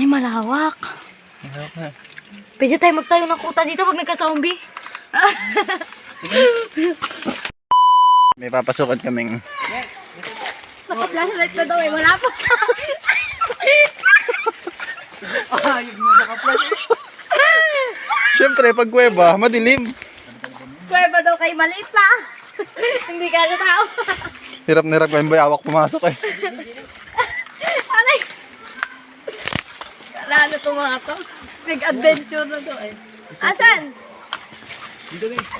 Ay, malawak. Pwede tayo magtayo ng kuta dito pag nagka-zombie. May papasukan kaming Naka-flashlight na daw eh. Wala pa. Siyempre, pag kuweba, madilim. Kuweba daw kay maliit lang. Hindi ka na tao. Hirap na hirap kayong bayawak pumasok eh. Lalo to mga to. Big adventure na to eh. Asan?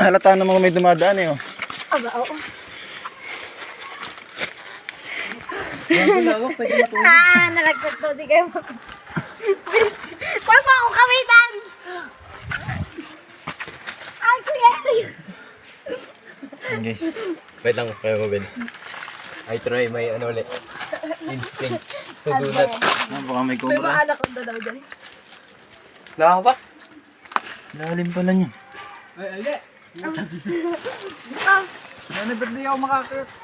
Halata namang may dumadaan eh. Oh. Aba, oo. ah, nalagdag to. Di kayo mag... Huwag mo ako kamitan! Ay, kuya! Guys, Wait lang, kaya mo Ben. I try may ano ulit. Instinct. Tugulat. ano baka may May cobra. maanak ko daw dyan. Nakaka Lalim pala niya. Ah,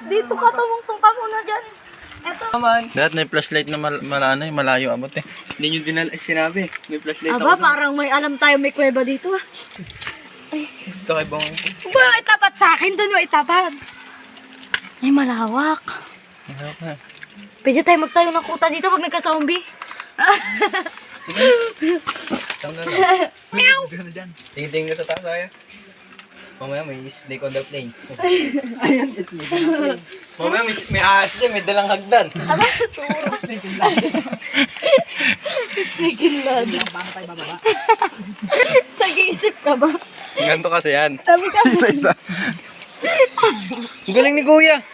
dito ka tumungtong ka muna dyan. Eto. Naman. Lahat may flashlight na mal malano eh, malayo abot eh. Hindi nyo dinal sinabi. May flashlight Aba, parang may alam tayo may kuweba dito ah. Ito kay Bong. Huwag mo itapat sa akin, doon yung itapat. Ay, malawak. Hirap na. Pwede tayo magtayo ng kuta dito pag nagka-zombie. Meow! Tingin-tingin ka sa taas, kaya. Mamaya may snake on the plane. Ayan, Mamaya may, may ahas din, may dalang hagdan. Aba, turo. Nikinlad. Nag-iisip ka ba? Ganto kasi yan. Sabi ka, Isa-isa. Ang galing ni Kuya.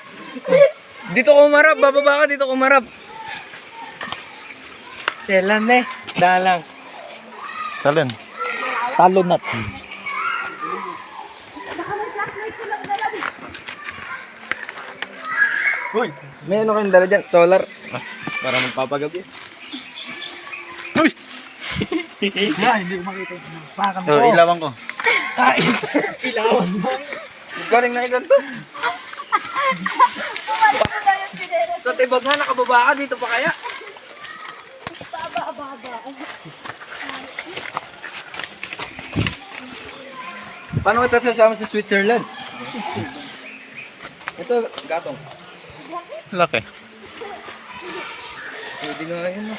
Dito ko umarap, bababa ka, dito ko umarap. Selam eh, dalang. Talon. Talonat. Uy! May ano kayong dala dyan? Solar. Ah, para magpapagabi. Uy! Oh, ilawan ko. Galing na ilan to. Sa tibag nga, nakababa ka dito pa kaya? aba, aba, aba. Paano kita sasama sa Switzerland? Ito, gatong. Laki. Pwede nga yun. no?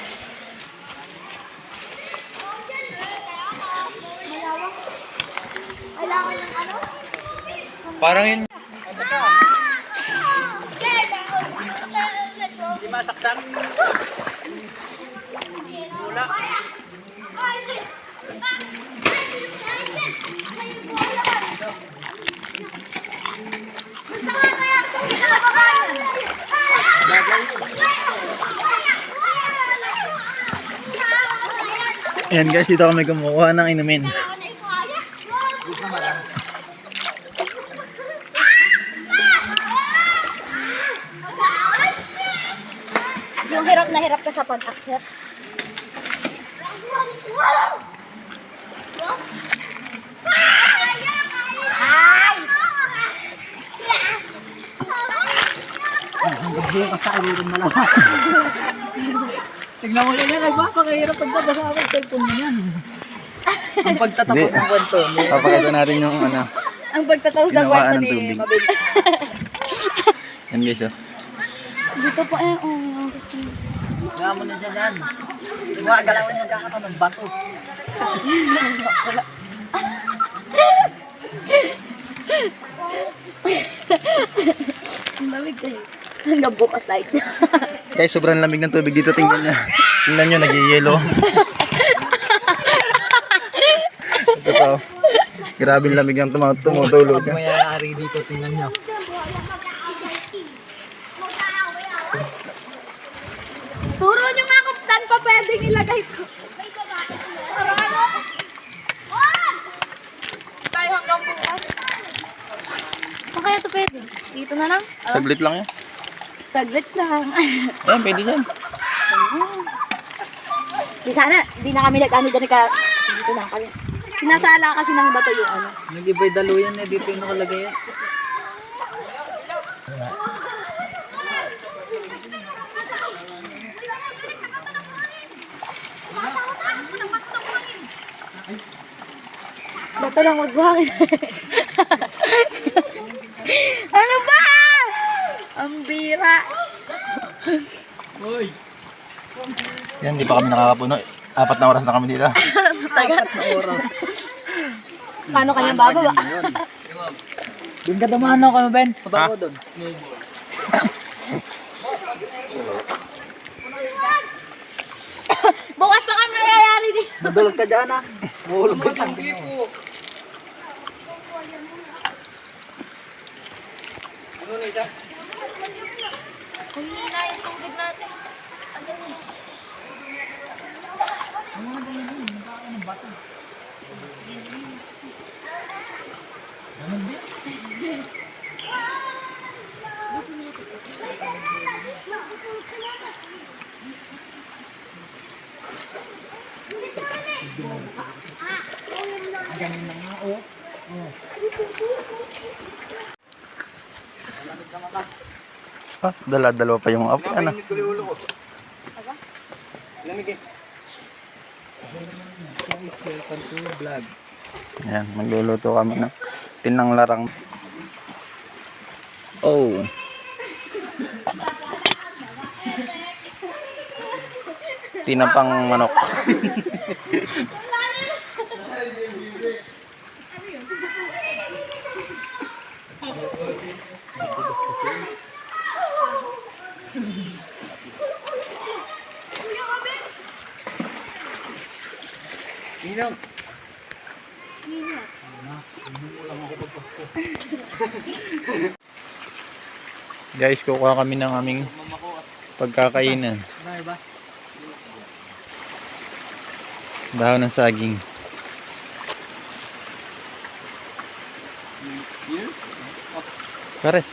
Kailangan ng ano? Parang yun. Ayan guys, dito kami kumukuha ng inumin. Hirap na hirap ka sa pag-akyat. Ay! Tignan mo yan, nagpapakahirap pagbabasa ako sa cellphone mo yan. Ang pagtatapos Hindi. ng kwento. Papakita natin yung ano. Ang pagtatapos ng kwento ng ni. Mabel. Yan guys oh. Dito pa eh, oh. gusto mo. Nga mo na siya dyan. Mga galawin magkakaroon ng bato. Ang lamig kayo. Hanggang bukas light. Guys, sobrang lamig ng tubig dito. Tingnan nyo. Tingnan nyo, nag-yelo. Ito. Grabe yung lamig ng tum- tumutulog. Pag mayayari dito, tingnan nyo. Turo nyo nga kung saan pa pwedeng ilagay ko. Para ano? Tayo hanggang bukas. Saan kaya ito pwede? Dito na lang? Saglit lang yan. Saglit lang. Ayan, pwede yan. Di sana, di na kami nag-ano dyan ka. Dito na kami. Sinasala kasi ng bato yung ano. Nag-ibay daluyan eh, dito yung nakalagay yan. Lang magbuhangin. ano ba? Ang bira. Uy! Yan, di pa kami nakakapuno. Apat na oras na kami dito. Tagal. Paano kanyang bababa? Doon ka dumano ka, Ben. Pabago doon. Bukas pa kami nangyayari dito. Madulas ka dyan ah. Mahulog ka dyan. Kung hina yung tubig natin. Ano yun? Ah, dala-dalawa pa yung apo. Ano? Mainit ko yung ulo ko. Lamig eh. Welcome to vlog. Yan, magluluto kami ng tinang larang. Oh. Tinapang manok. Ninong. Guys, kukuha kami ng aming pagkakainan. Dahon ng saging. Pares.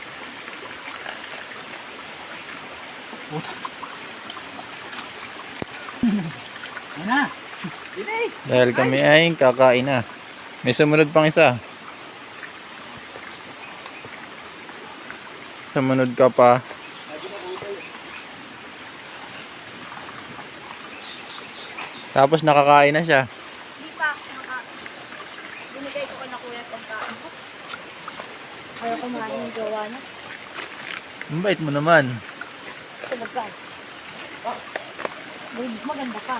Ano na? Dahil kami ay kakain na. May sumunod pang isa. Sumunod ka pa. Tapos nakakain na siya. Hindi pa. Naka... Binigay ko kay na kuya pagkain ko. Ayaw kumain gawa na. Ang bait mo naman. Ka. Uy, maganda ka.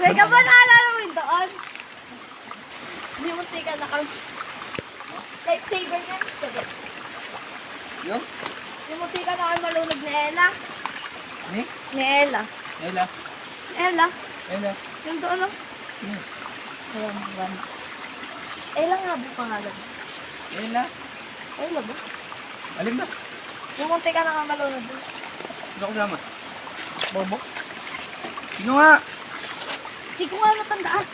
Teka ba naalala mo yun doon? May munti ka na kang... Lightsaber niya. Yung? Munti ka na kang malunod ni Ella. Ni? Ni Ella. Ella. Ella. Ella. Yung doon, no? Hmm. Ayan, ban. Ella nga ba pangalan? Ella. Ella ba? Alin ba? May munti ka na kang malunod. doon. Sino ko sama? Bobo? Sino nga? Hindi ko nga matandaan.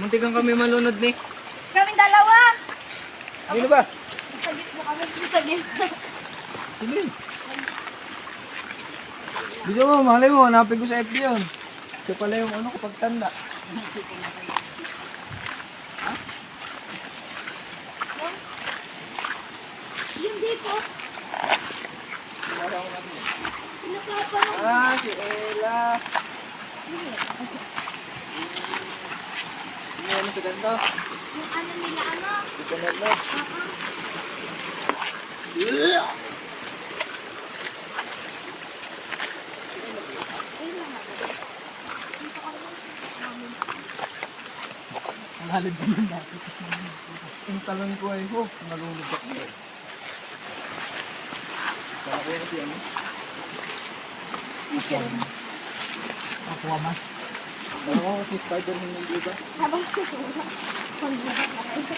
Muntikan kami malunod ni. Kaming dalawa! Sino ba? Sa gitna kami, sa gitna. Sino yun? Dito mo, malay mo, hanapin ko sa FB yun. Ito pala yung ano kapag tanda. Yung dito. Pinapapa na. Ah, si Ella. Ano ano sa ganito? Yung ano nila, ano? Ito na na. Ang halid din yung dati. Yung talon ko ay ho, nalulog ako. Kaya ko yan si ano? Nakuha man. Oo, si Spider-Man yung iba. Habang susura. Pagbuhat na kayo.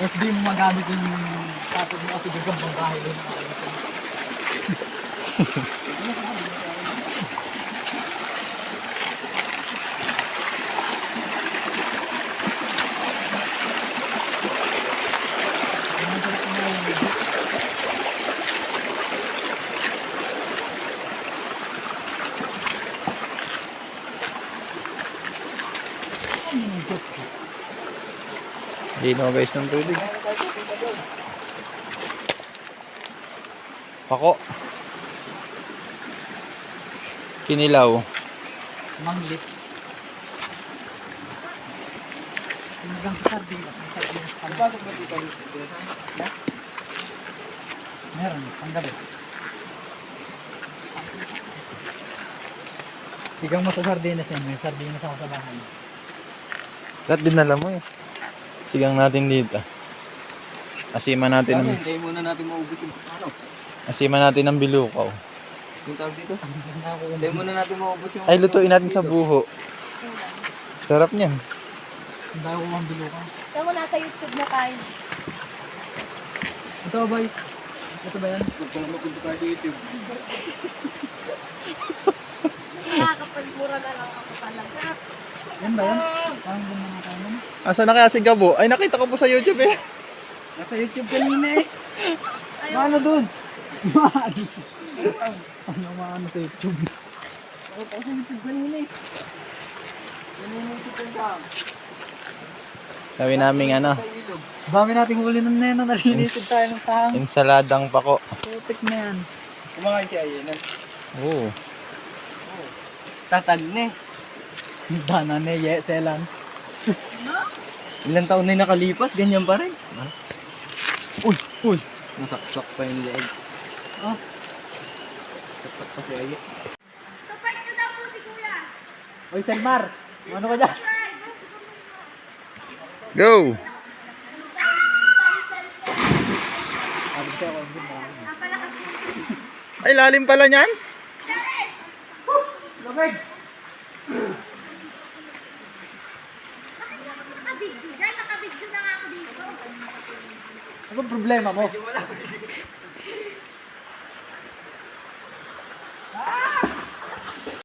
Mas di mo magamit yung tapos mo kasi gagang bang bahay doon. Lino guys ng tubig. Pako. Kinilaw. Manglit. Hanggang sa sardinas. Ang. Bakit ba dito? Meron, panggabi. Sigaw mo sa sardinas yan. May sardinas ako sa bahay. Lahat dinala mo eh. Sigang natin dito. Asima natin Ano, ng, hintayin muna natin maubos yung ano. asima natin ng bilukaw. Yung tawag dito. Hintayin muna natin maubos yung... Ay, lutuin natin sa buho. Sarap niyan. Hindi ako ang bilukan. Alam mo, nasa YouTube na tayo. Ito ba? Ito ba yan? Magpapagpunta tayo sa YouTube. Nakakapagmura na lang ako talaga. Yan ba yan? Parang gumawa tayo nun. Asa na kaya si Gabo? Ay, nakita ko po sa YouTube eh. Nasa YouTube kanina eh. Maano dun? Maano? Ano maano sa YouTube? Ako pa sa YouTube kanina eh. Naninitip ka sa Sabi namin ano. Dami nating huli ng neno. Nalilitid tayo ng tahang. insaladang pako. Putik na yan. Kumakain si Ayenan. Oo. Tatag na eh. Dana na ye, selan. Ilang taon na yung nakalipas, ganyan pa rin. Uy! Uy! Nasaksak pa yung leeg. Oh. Saksak pa si Aye. Kapag ko daw po si Kuya. Oy, Selmar. Ano ka dyan? Go! Ay, lalim pala niyan. Lamig! Dahil nakabidyo na nga